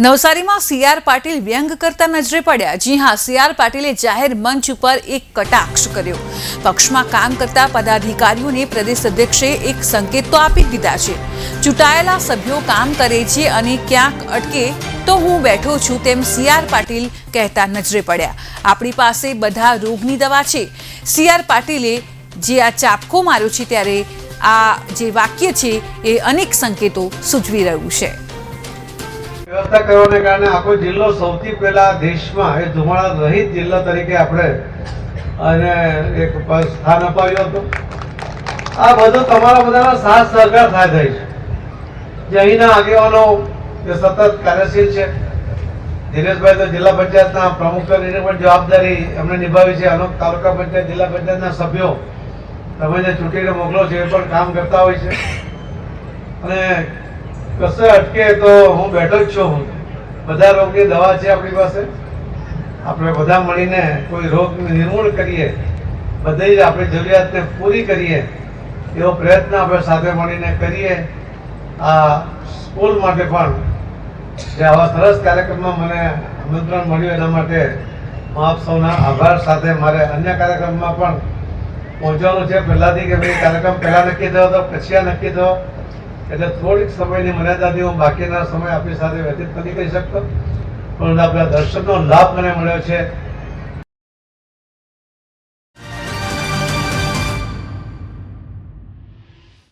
નવસારીમાં સીઆર પાટીલ વ્યંગ કરતા નજરે પડ્યા. જી હા, સીઆર પાટીલે જાહેર મંચ ઉપર એક કટાક્ષ કર્યો. પક્ષમાં કામ કરતા પદાધિકારીઓને પ્રદેશ અધ્યક્ષે એક સંકેત તો આપી દીધા છે. ચૂંટાયેલા સભ્યો કામ કરે છે અને ક્યાંક અટકે તો હું બેઠો છું તેમ સીઆર પાટીલ કહેતા નજરે પડ્યા. આપણી પાસે બધા રોગની દવા છે. સીઆર પાટીલે જે આ ચાપકો માર્યો છે ત્યારે આ જે વાક્ય છે એ અનેક સંકેતો સૂચવી રહ્યું છે. વ્યવસ્થા કરવાને કારણે આખો જિલ્લો સૌથી પહેલા દેશમાં, એ ધુમાડા રહિત જિલ્લો તરીકે આપણે, અને એક સ્થાન અપાવ્યું હતું. આ બધું તમારા બધાના સાથ સહકાર થાય થાય છે. જે અહીંના આગેવાનો, જે સતત કાર્યશીલ છે. દિનેશભાઈ તો જિલ્લા પંચાયતના પ્રમુખ તરીકે પણ જવાબદારી એમણે નિભાવી છે. અનુપ તાલુકા પંચાયત, જિલ્લા પંચાયતના સભ્યો તમે જે ચૂંટીને મોકલો છો, એ પણ કામ કરતા હોય છે. અને કશે અટકે તો હું બેઠો જ છું બધા રોગની દવા છે આપણી પાસે? આપણે બધા મળીને કોઈ રોગ નિર્મૂળ કરીએ બધી જ આપણી જરૂરિયાતને પૂરી કરીએ, એવો પ્રયત્ન આપણે સાથે મળીને કરીએ. આ સ્કૂલ માટે પણ જે આવા સરસ કાર્યક્રમમાં મને આમંત્રણ મળ્યું એના માટે હું આપ સૌના આભાર સાથે મારે અન્ય કાર્યક્રમમાં પણ પહોંચવાનું છે. પહેલાંથી કે ભાઈ કાર્યક્રમ પહેલાં નક્કી થયો હતો પછી નક્કી થયો. એટલે થોડીક સમયની મર્યાદાથી હું બાકીના સમય આપણી સાથે વ્યતીત નથી કરી શકતો. પણ આપણા દર્શનનો લાભ મને મળ્યો છે.